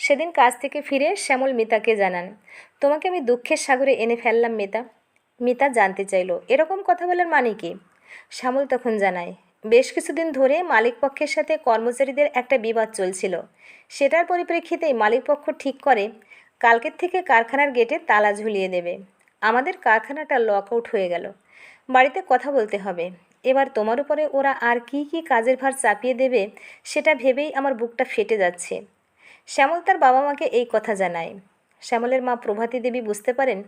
সেদিন কাজ থেকে ফিরে শ্যামল মিতাকে জানান, তোমাকে আমি দুঃখের সাগরে এনে ফেললাম মিতা। মিতা জানতে চাইলো, এরকম কথা বলার মানে কি? শ্যামল তখন জানায়, বেশ কিছুদিন ধরে মালিক পক্ষের সাথে কর্মচারীদের একটা বিবাদ চলছিল। সেটার পরিপ্রেক্ষিতেই মালিক পক্ষ ঠিক করে, কালকের থেকে কারখানার গেটে তালা ঝুলিয়ে দেবে। আমাদের কারখানাটা লক আউট হয়ে গেল। বাড়িতে কথা বলতে হবে। এবার তোমার উপরে ওরা আর কি কি কাজের ভার চাপিয়ে দেবে, সেটা ভেবেই আমার বুকটা ফেটে যাচ্ছে। শ্যামল তার বাবা মাকে এই কথা জানায়। শ্যামলের মা প্রভাতী দেবী বুঝতে পারেন,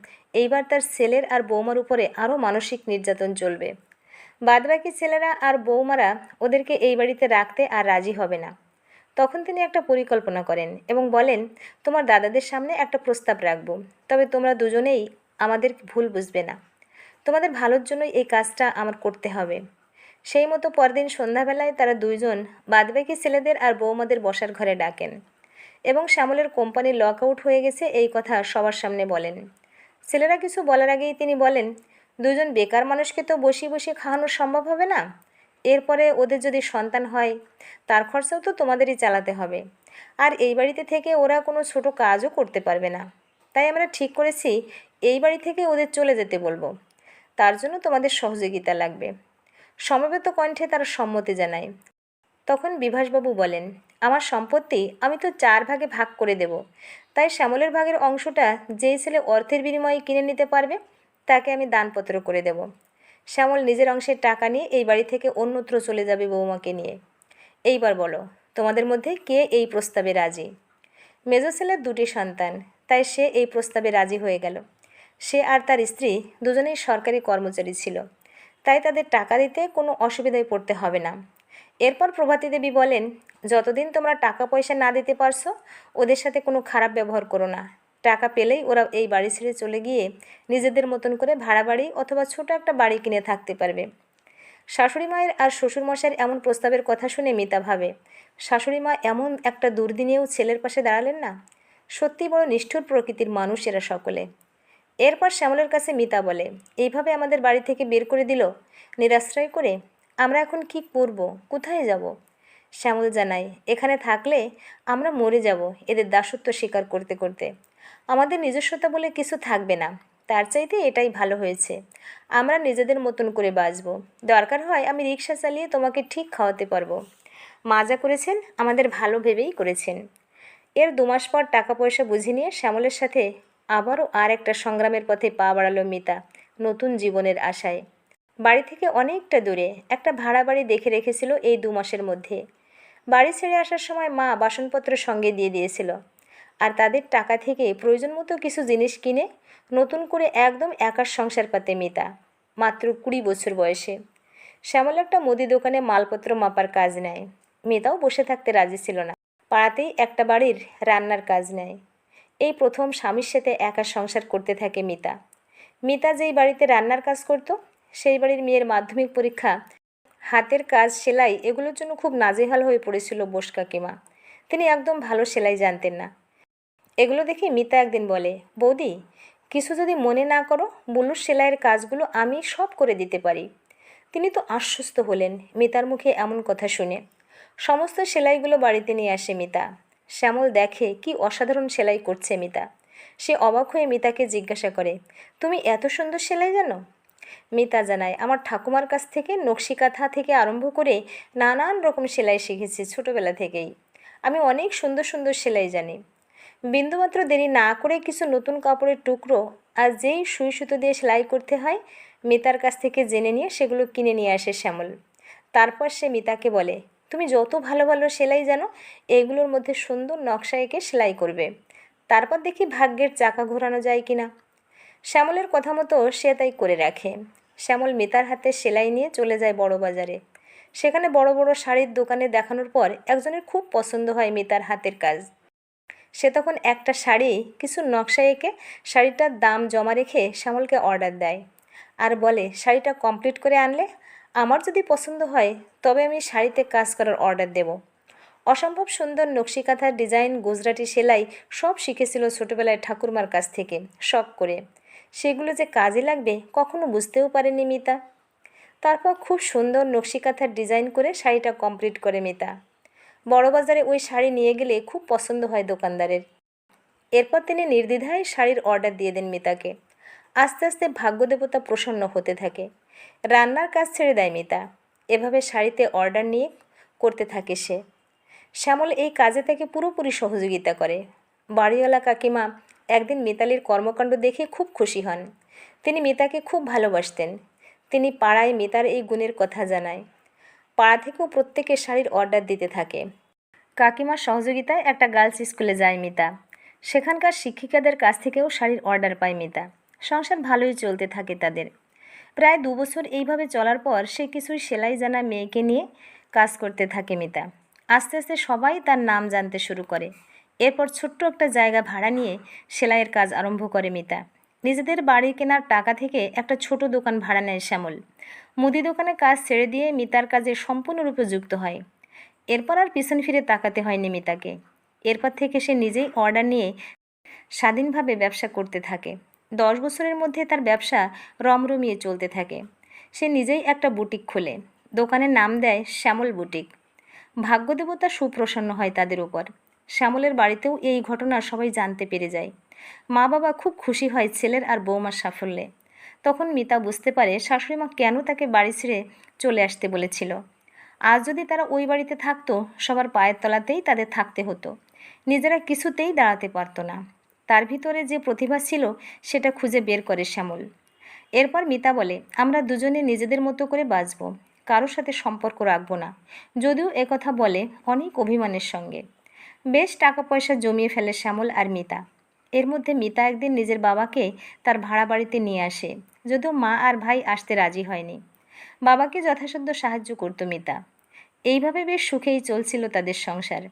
এইবার তার ছেলের আর বৌমার উপরে আরও মানসিক নির্যাতন চলবে। বাদবাকি ছেলেরা আর বৌমারা ওদেরকে এই বাড়িতে রাখতে আর রাজি হবে না। তখন তিনি একটা পরিকল্পনা করেন এবং বলেন, তোমার দাদাদের সামনে একটা প্রস্তাব রাখব, তবে তোমরা দুজনেই আমাদের ভুল বুঝবে না। তোমাদের ভালোর জন্যই এই কাজটা আমার করতে হবে। সেই মতো পরদিন সন্ধ্যাবেলায় তারা দুইজন বাদবাকি ছেলেদের আর বৌমাদের বসার ঘরে ডাকেন। এবং শ্যামলের কোম্পানি লক আউট হয়ে গেছে, এই কথা সবার সামনে বলেন। ছেলেরা কিছু বলার আগেই তিনি বলেন, দুজন বেকার মানুষকে তো বসিয়ে বসিয়ে খাওয়ানো সম্ভব হবে না? এরপরে ওদের যদি সন্তান হয়, তার খরচাও তো তোমাদেরই চালাতে হবে। আর এই বাড়িতে থেকে ওরা কোনো ছোট কাজও করতে পারবে না। তাই আমরা ঠিক করেছি, এই বাড়ি থেকে ওদের চলে যেতে বলব। তার জন্য তোমাদের সহযোগিতা লাগবে। সমবেত কণ্ঠে তারা সম্মতি জানায়। তখন বিভাসবাবু বলেন, আমার সম্পত্তি আমি তো চার ভাগে ভাগ করে দেব। তাই শ্যামলের ভাগের অংশটা যেই ছেলে অর্থের বিনিময়ে কিনে নিতে পারবে, তাকে আমি দানপত্র করে দেব। শ্যামল নিজের অংশের টাকা নিয়ে এই বাড়ি থেকে অন্যত্র চলে যাবে বৌমাকে নিয়ে। এইবার বলো, তোমাদের মধ্যে কে এই প্রস্তাবে রাজি? মেজো ছেলের দুটি সন্তান, তাই সে এই প্রস্তাবে রাজি হয়ে গেল। সে আর তার স্ত্রী দুজনেই সরকারি কর্মচারী ছিল। তাই তাদের টাকা দিতে কোনো অসুবিধায় পড়তে হবে না। এরপর প্রভাতী দেবী বলেন, যতদিন তোমরা টাকা পয়সা না দিতে পারছ, ওদের সাথে কোনো খারাপ ব্যবহার করো না। টাকা পেলেই ওরা এই বাড়ি ছেড়ে চলে গিয়ে নিজেদের মতন করে ভাড়া বাড়ি অথবা ছোট একটা বাড়ি কিনে থাকতে পারবে। শাশুড়ি মায়ের আর শ্বশুরমশাইয়ের এমন প্রস্তাবের কথা শুনে মিতা ভাবে, শাশুড়ি মা এমন একটা দুর্দিনেও ছেলের পাশে দাঁড়ালেন না। সত্যি বড় নিষ্ঠুর প্রকৃতির মানুষ এরা সকলে। এরপর শ্যামলের কাছে মিতা বলে, এইভাবে আমাদের বাড়ি থেকে বের করে দিল? নিরাশ্রয় করে? আমরা এখন কি করব? কোথায় যাব? শ্যামল জানাই এখানে থাকলে আমরা মরে যাব এদের দাসত্ব স্বীকার করতে করতে। আমাদের নিজস্বতা বলে কিছু থাকবে না। তার চাইতে এটাই ভালো হয়েছে। আমরা নিজেদের মতন করে বাঁচব। দরকার হয় আমি রিক্সা চালিয়ে তোমাকে ঠিক খাওয়াতে পারব। মা যা করেছেন, আমাদের ভালো ভেবেই করেছেন। এর দুমাস পর টাকা পয়সা বুঝে নিয়ে শ্যামলের সাথে আবারও আর একটা সংগ্রামের পথে পা বাড়ালো মিতা, নতুন জীবনের আশায়। বাড়ি থেকে অনেকটা দূরে একটা ভাড়া বাড়ি দেখে রেখেছিল এই দু মাসের মধ্যে। বাড়ি ছেড়ে আসার সময় মা বাসনপত্র সঙ্গে দিয়ে দিয়েছিল। আর তাদের টাকা থেকে প্রয়োজন মতো কিছু জিনিস কিনে নতুন করে একদম একার সংসার পাতে মিতা, মাত্র কুড়ি বছর বয়সে। শ্যামল একটা মুদি দোকানে মালপত্র মাপার কাজ নেয়। মেয়েটাও বসে থাকতে রাজি ছিল না। পাড়াতেই একটা বাড়ির রান্নার কাজ নেয়। এই প্রথম স্বামীর সাথে একা সংসার করতে থাকে মিতা। মিতা যেই বাড়িতে রান্নার কাজ করত সেই বাড়ির মেয়ের মাধ্যমিক পরীক্ষা, হাতের কাজ, সেলাই এগুলোর জন্য খুব নাজেহাল হয়ে পড়েছিল বোস কাকিমা। তিনি একদম ভালো সেলাই জানতেন না। এগুলো দেখে মিতা একদিন বলে, বৌদি, কিছু যদি মনে না করো বুলুর সেলাইয়ের কাজগুলো আমি সব করে দিতে পারি। তিনি তো আশ্বস্ত হলেন, মিতার মুখে এমন কথা শুনে। সমস্ত সেলাইগুলো বাড়িতে নিয়ে আসে মিতা। শ্যামল দেখে কি অসাধারণ সেলাই করছে মিতা। সে অবাক হয়ে মিতাকে জিজ্ঞাসা করে, তুমি এত সুন্দর সেলাই জানো? মিতা জানায়, আমার ঠাকুমার কাছ থেকে নকশি কাঁথা থেকে আরম্ভ করে নানান রকম সেলাই শিখেছি ছোটোবেলা থেকেই। আমি অনেক সুন্দর সুন্দর সেলাই জানি। বিন্দুমাত্র দেরি না করে কিছু নতুন কাপড়ের টুকরো আর যেই সুই সুতো দিয়ে সেলাই করতে হয়, মিতার কাছ থেকে জেনে নিয়ে সেগুলো কিনে নিয়ে আসে শ্যামল। তারপর সে মিতাকে বলে, তুমি যত ভালো ভালো সেলাই জানো, এগুলোর মধ্যে সুন্দর নকশা এঁকে সেলাই করবে। তারপর দেখি ভাগ্যের চাকা ঘোরানো যায় কিনা। শ্যামলের কথা মতো সে তাই করে রাখে। শ্যামল মিতার হাতে সেলাই নিয়ে চলে যায় বড় বাজারে। সেখানে বড় বড় শাড়ির দোকানে দেখানোর পর একজনের খুব পছন্দ হয় মিতার হাতের কাজ। সে তখন একটা শাড়ি, কিছু নকশা এঁকে শাড়িটার দাম জমা রেখে শ্যামলকে অর্ডার দেয়। আর বলে, শাড়িটা কমপ্লিট করে আনলে? আমার যদি পছন্দ হয়, তবে আমি শাড়িতে কাজ করার অর্ডার দেব। অসম্ভব সুন্দর নকশিকাঁথার ডিজাইন, গুজরাটি সেলাই সব শিখেছিল ছোটোবেলায় ঠাকুরমার কাছ থেকে, শখ করে। সেগুলো যে কাজে লাগবে কখনো বুঝতেও পারেনি মিতা। তারপর খুব সুন্দর নকশিকাঁথার ডিজাইন করে শাড়িটা কমপ্লিট করে মিতা। বড়বাজারে ওই শাড়ি নিয়ে গেলে খুব পছন্দ হয় দোকানদারের। এরপর তিনি নির্দ্বিধায় শাড়ির অর্ডার দিয়ে দেন মিতাকে। আস্তে আস্তে ভাগ্যদেবতা প্রসন্ন হতে থাকে। রান্নার কাজ ছেড়ে দেয় মিতা। এভাবে শাড়িতে অর্ডার নিয়ে করতে থাকে সে। শ্যামল এই কাজে তাকে পুরোপুরি সহযোগিতা করে। বাড়িওয়ালা কাকিমা একদিন মিতালির কর্মকাণ্ড দেখে খুব খুশি হন। তিনি মিতাকে খুব ভালোবাসতেন। তিনি পাড়ায় মিতার এই গুণের কথা জানায়। পাড়া থেকেও প্রত্যেকে শাড়ির অর্ডার দিতে থাকে। কাকিমার সহযোগিতায় একটা গার্লস স্কুলে যায় মিতা। সেখানকার শিক্ষিকাদের কাছ থেকেও শাড়ির অর্ডার পায় মিতা। সংসার ভালোই চলতে থাকে তাদের। প্রায় দু বছর এইভাবে চলার পর সে কিছুই সেলাই জানা মেয়েকে নিয়ে কাজ করতে থাকে মিতা। আস্তে আস্তে সবাই তার নাম জানতে শুরু করে। এরপর ছোট্ট একটা জায়গা ভাড়া নিয়ে সেলাইয়ের কাজ আরম্ভ করে মিতা। নিজেদের বাড়ি কেনার টাকা থেকে একটা ছোট দোকান ভাড়া নেয় শ্যামল। মুদি দোকানে কাজ ছেড়ে দিয়ে মিতার কাজে সম্পূর্ণরূপে যুক্ত হয়। এরপর আর পিছন ফিরে তাকাতে হয়নি মিতাকে। এরপর থেকে সে নিজেই অর্ডার নিয়ে স্বাধীনভাবে ব্যবসা করতে থাকে। দশ বছরের মধ্যে তার ব্যবসা রমরমিয়ে চলতে থাকে। সে নিজেই একটা বুটিক খোলে। দোকানের নাম দেয় শ্যামল বুটিক। ভাগ্যদেবতা সুপ্রসন্ন হয় তাদের উপর। শ্যামলের বাড়িতেও এই ঘটনা সবাই জানতে পেরে যায়। মা বাবা খুব খুশি হয় ছেলের আর বৌমার সাফল্যে। তখন মিতা বুঝতে পারে শাশুড়িমা কেন তাকে বাড়ি ছেড়ে চলে আসতে বলেছিল। আজ যদি তারা ওই বাড়িতে থাকতো, সবার পায়ের তলাতেই তাদের থাকতে হতো। নিজেরা কিছুতেই দাঁড়াতে পারতো না। তার ভিতরে যে প্রতিভা ছিল, সেটা খুঁজে বের করে শ্যামল। এরপর মিতা বলে, আমরা দুজনে নিজেদের মতো করে বাঁচব। কারোর সাথে সম্পর্ক রাখব না। যদিও একথা বলে অনেক অভিমানের সঙ্গে। বেশ টাকা পয়সা জমিয়ে ফেলে শ্যামল আর মিতা। এর মধ্যে মিতা একদিন নিজের বাবাকে তার ভাড়া বাড়িতে নিয়ে আসে, যদিও মা আর ভাই আসতে রাজি হয়নি। বাবাকে যথাসাধ্য সাহায্য করত মিতা। এইভাবে বেশ সুখেই চলছিল তাদের সংসার।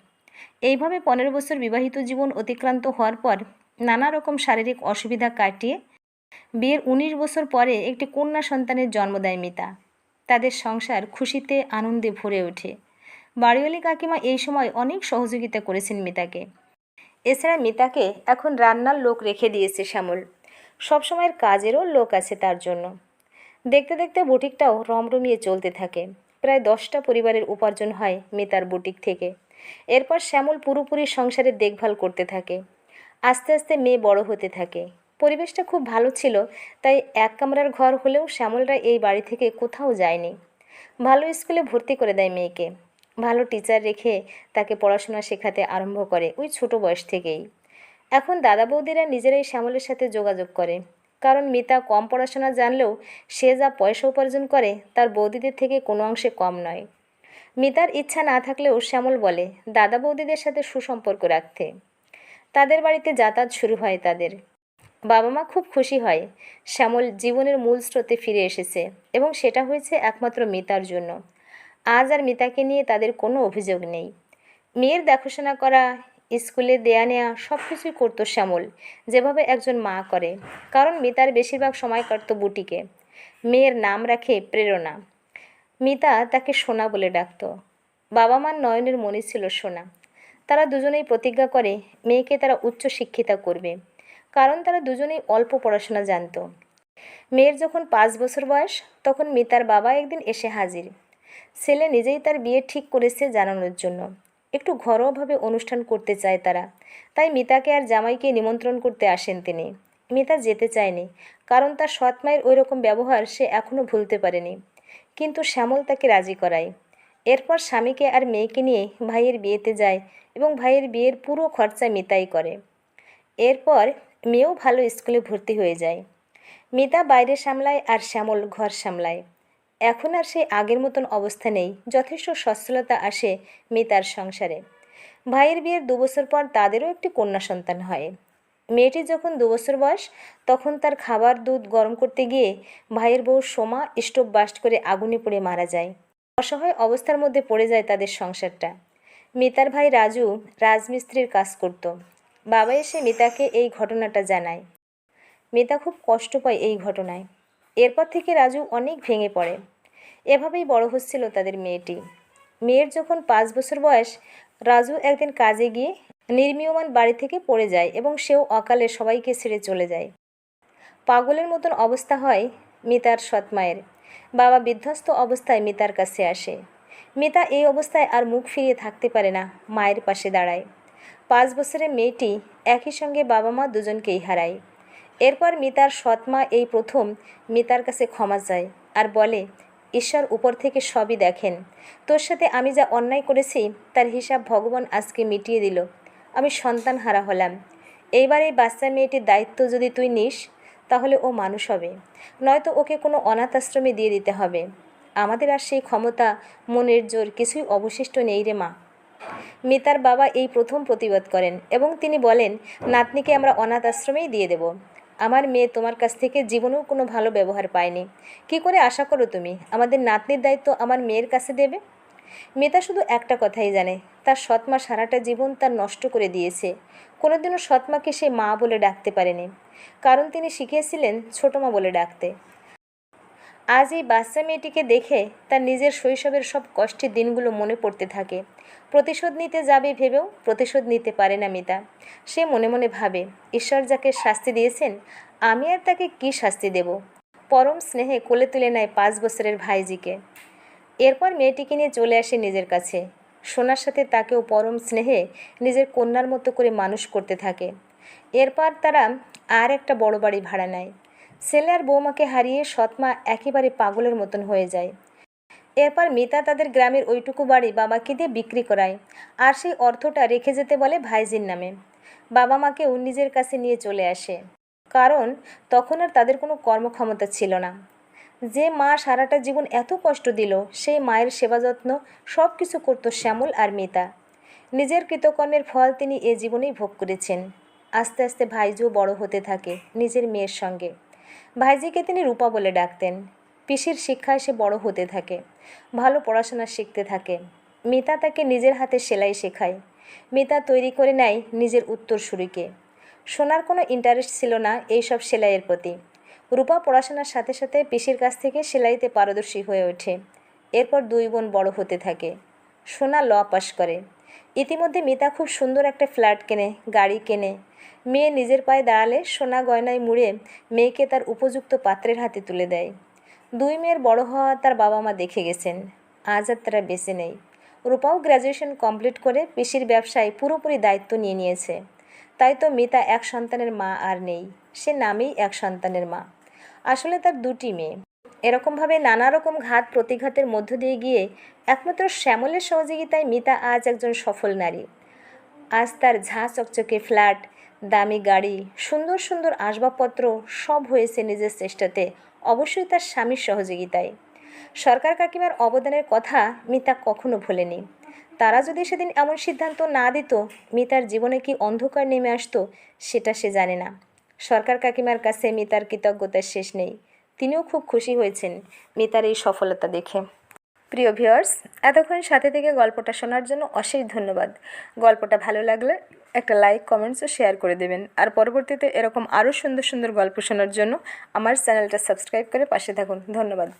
এইভাবে পনেরো বছর বিবাহিত জীবন অতিক্রান্ত হওয়ার পর নানা রকম শারীরিক অসুবিধা কাটিয়ে বিয়ের উনিশ বছর পরে একটি কন্যা সন্তানের জন্ম দেয় মিতা। তাদের সংসার খুশিতে আনন্দে ভরে ওঠে। বাড়িওয়ালি কাকিমা এই সময় অনেক সহযোগিতা করেছেন মিতাকে। এছাড়া মিতাকে এখন রান্নার লোক রেখে দিয়েছে শ্যামল। সবসময়ের কাজেরও লোক আছে তার জন্য। দেখতে দেখতে বুটিকটাও রমরমিয়ে চলতে থাকে। প্রায় দশটা পরিবারের উপার্জন হয় মিতার বুটিক থেকে। এরপর শ্যামল পুরোপুরি সংসারের দেখভাল করতে থাকে। আস্তে আস্তে মেয়ে বড় হতে থাকে। পরিবেশটা খুব ভালো ছিল, তাই এক কামরার ঘর হলেও শ্যামলরা এই বাড়ি থেকে কোথাও যায়নি। ভালো স্কুলে ভর্তি করে দেয় মেয়েকে। ভালো টিচার রেখে তাকে পড়াশোনা শেখাতে আরম্ভ করে ওই ছোট বয়স থেকেই। এখন দাদা বৌদিরা নিজেরাই শ্যামলের সাথে যোগাযোগ করে। কারণ মিতা কম পড়াশোনা জানলেও সে যা পয়সা উপার্জন করে তার বৌদিদের থেকে কোনো অংশে কম নয়। মিতার ইচ্ছা না থাকলেও শ্যামল বলে, দাদা বৌদিদের সাথে সুসম্পর্ক রাখতে। তাদের বাড়িতে যাতায়াত শুরু হয় তাদের। বাবা মা খুব খুশি হয়। শ্যামল জীবনের মূল স্রোতে ফিরে এসেছে এবং সেটা হয়েছে একমাত্র মিতার জন্য। আজ আর মিতাকে নিয়ে তাদের কোনো অভিযোগ নেই। মেয়ের দেখাশোনা করা, স্কুলে দেয়া নেয়া সব কিছুই করতো শ্যামল, যেভাবে একজন মা করে, কারণ মিতার বেশিরভাগ সময় কাটতো বুটিকে। মেয়ের নাম রাখে প্রেরণা। মিতা তাকে সোনা বলে ডাকতো। বাবা মার নয়নের মনে ছিল সোনা। তারা দুজনেই প্রতিজ্ঞা করে, মেয়েকে তারা উচ্চ শিক্ষিতা করবে। কারণ তারা দুজনেই অল্প পড়াশোনা জানতো। মেয়ের যখন পাঁচ বছর বয়স, তখন মিতার বাবা একদিন এসে হাজির। ছেলে নিজেই তার বিয়ে ঠিক করেছে জানানোর জন্য। একটু ঘরোয়াভাবে অনুষ্ঠান করতে চায় তারা। তাই মিতাকে আর জামাইকে নিমন্ত্রণ করতে আসেন তিনি। মিতা যেতে চায়নি। কারণ তার সৎ মায়ের ওই রকম ব্যবহার সে এখনও ভুলতে পারেনি। কিন্তু শ্যামল তাকে রাজি করায়। এরপর স্বামীকে আর মেয়েকে নিয়ে ভাইয়ের বিয়েতে যায় এবং ভাইয়ের বিয়ের পুরো খরচা মিতাই করে। এরপর মেয়েও ভালো স্কুলে ভর্তি হয়ে যায়। মিতা বাইরে সামলায় আর শ্যামল ঘর সামলায়। এখন আর সেই আগের মতন অবস্থা নেই। যথেষ্ট সচ্ছলতা আসে মিতার সংসারে। ভাইয়ের বিয়ের দুবছর পর তাদেরও একটি কন্যা সন্তান হয়। মেয়েটি যখন দুবছর বয়স, তখন তার খাবার দুধ গরম করতে গিয়ে ভাইয়ের বউ সোমা স্টোভ বাস্ট করে আগুনে পড়ে মারা যায়। অসহায় অবস্থার মধ্যে পড়ে যায় তাদের সংসারটা। মিতার ভাই রাজু রাজমিস্ত্রির কাজ করত। বাবা এসে মিতাকে এই ঘটনাটা জানায়। মিতা খুব কষ্ট পায় এই ঘটনায়। এরপর থেকে রাজু অনেক ভেঙে পড়ে। এভাবেই বড় হচ্ছিল তাদের মেয়েটি। মেয়ের যখন পাঁচ বছর বয়স, রাজু একদিন কাজে গিয়ে নির্মীয়মান বাড়ি থেকে পড়ে যায় এবং সেও অকালে সবাইকে ছেড়ে চলে যায়। পাগলের মতন অবস্থা হয় মিতার সৎ মায়ের। বাবা বিধ্বস্ত অবস্থায় মিতার কাছে আসে। মিতা এই অবস্থায় আর মুখ ফিরিয়ে থাকতে পারে না, মায়ের পাশে দাঁড়ায়। পাঁচ বছরের মেয়েটি একই সঙ্গে বাবা মা দুজনকেই হারায়। এরপর মিতার সৎমা এই প্রথম মিতার কাছে ক্ষমা চায় আর বলে, ঈশ্বর উপর থেকে সবই দেখেন। তোর সাথে আমি যা অন্যায় করেছি, তার হিসাব ভগবান আজকে মিটিয়ে দিল। আমি সন্তান হারা হলাম। এইবার এই বাচ্চা মেয়েটির দায়িত্ব যদি তুই নিস, তাহলে ও মানুষ হবে। নয়তো ওকে কোনো অনাথ আশ্রমে দিয়ে দিতে হবে। আমাদের আর সেই ক্ষমতা, মনের জোর কিছুই অবশিষ্ট নেই রে মা মিতার বাবা এই প্রথম প্রতিবাদ করেন এবং তিনি বলেন, নাতনিকে আমরা অনাথ আশ্রমেই দিয়ে দেব। আমার মেয়ে তোমার কাছ থেকে জীবনেও কোনো ভালো ব্যবহার পায়নি। কি করে আশা করো তুমি? আমাদের নাতনির দায়িত্ব আমার মেয়ের কাছে দেবে? মেয়েটা শুধু একটা কথাই জানে, তার সৎমা সারাটা জীবন তার নষ্ট করে দিয়েছে। কোনোদিনও সৎমাকে সে মা বলে ডাকতে পারেনি। কারণ তিনি শিখিয়েছিলেন ছোটো মা বলে ডাকতে। আজ এই বাচ্চা মেয়েটিকে দেখে তার নিজের শৈশবের সব কষ্টের দিনগুলো মনে পড়তে থাকে। প্রতিশোধ নিতে যাবে ভেবেও প্রতিশোধ নিতে পারে না মিতা। সে মনে মনে ভাবে, ঈশ্বর যাকে শাস্তি দিয়েছেন, আমি আর তাকে কি শাস্তি দেব? পরম স্নেহে কোলে তুলে নেয় পাঁচ বছরের ভাইজিকে। এরপর মেয়েটিকে নিয়ে চলে আসে নিজের কাছে। সোনার সাথে তাকেও পরম স্নেহে নিজের কন্যার মতো করে মানুষ করতে থাকে। এরপর তারা আর একটা বড় বাড়ি ভাড়া নেয়। ছেলে আর বৌমাকে হারিয়ে সৎমা একেবারে পাগলের মতন হয়ে যায়। এরপর মিতা তাদের গ্রামের ওইটুকু বাড়ি বাবাকে দিয়ে বিক্রি করায় আর সেই অর্থটা রেখে যেতে বলে ভাইজির নামে। বাবা মাকেও নিজের কাছে নিয়ে চলে আসে। কারণ তখন আর তাদের কোনো কর্মক্ষমতা ছিল না। যে মা সারাটা জীবন এত কষ্ট দিল, সেই মায়ের সেবা যত্ন সব কিছু করতো শ্যামল আর মিতা। নিজের কৃতকর্মের ফল তিনি এ জীবনেই ভোগ করেছেন। আস্তে আস্তে ভাইজিও বড় হতে থাকে নিজের মেয়ের সঙ্গে। ভাইজিকে তিনি রূপা বলে ডাকতেন। পিসির শিক্ষায় সে বড় হতে থাকে, ভালো পড়াশোনা শিখতে থাকে। মিতা তাকে নিজের হাতে সেলাই শেখায়। মিতা তৈরি করে নেয় নিজের উত্তরসূরিকে সোনার কোনো ইন্টারেস্ট ছিল না এইসব সেলাইয়ের প্রতি। রূপা পড়াশোনার সাথে সাথে পিসির কাছ থেকে সেলাইতে পারদর্শী হয়ে ওঠে। এরপর দুই বোন বড় হতে থাকে। সোনা ল পাস করে। ইতিমধ্যে মিতা খুব সুন্দর একটা ফ্ল্যাট কেনে, গাড়ি কেনে মেয়ে নিজের পায়ে দাঁড়ালে সোনা গয়নায় মুড়ে মেয়েকে তার উপযুক্ত পাত্রের হাতে তুলে দেয়। দুই মেয়ের বড় হওয়া তার বাবা মা দেখে গেছেন, আজ আর তারা বেঁচে নেই। রূপাও গ্র্যাজুয়েশন কমপ্লিট করে পিসির ব্যবসায় পুরোপুরি দায়িত্ব নিয়ে নিয়েছে। তাই তো মিতা এক সন্তানের মা আর নেই, সে নামেই এক সন্তানের মা। আসলে তার দুটি মেয়ে। এরকমভাবে নানা রকম ঘাত প্রতিঘাতের মধ্য দিয়ে গিয়ে একমাত্র শ্যামলের সহযোগিতায় মিতা আজ একজন সফল নারী। আজ তার ঝাঁ চকচকে ফ্ল্যাট দামি গাড়ি, সুন্দর সুন্দর আসবাবপত্র সব হয়েছে নিজের চেষ্টাতে, অবশ্যই তার স্বামীর সহযোগিতায়। সরকার কাকিমার অবদানের কথা মিতা কখনো ভোলেনি। তারা যদি সেদিন এমন সিদ্ধান্ত না দিত, মিতার জীবনে কি অন্ধকার নেমে আসতো, সেটা সে জানে না। সরকার কাকিমার কাছে মিতার কৃতজ্ঞতার শেষ নেই। তিনিও খুব খুশি হয়েছেন মিতার এই সফলতা দেখে। প্রিয় ভিউয়ার্স, এতক্ষণ সাথে থেকে গল্পটা শোনার জন্য অশেষ ধন্যবাদ। গল্পটা ভালো লাগলে একটা লাইক কমেন্টস ও শেয়ার করে দেবেন। আর পরবর্তীতে এরকম আরও সুন্দর সুন্দর গল্প শোনার জন্য আমার চ্যানেলটা সাবস্ক্রাইব করে পাশে থাকুন। ধন্যবাদ।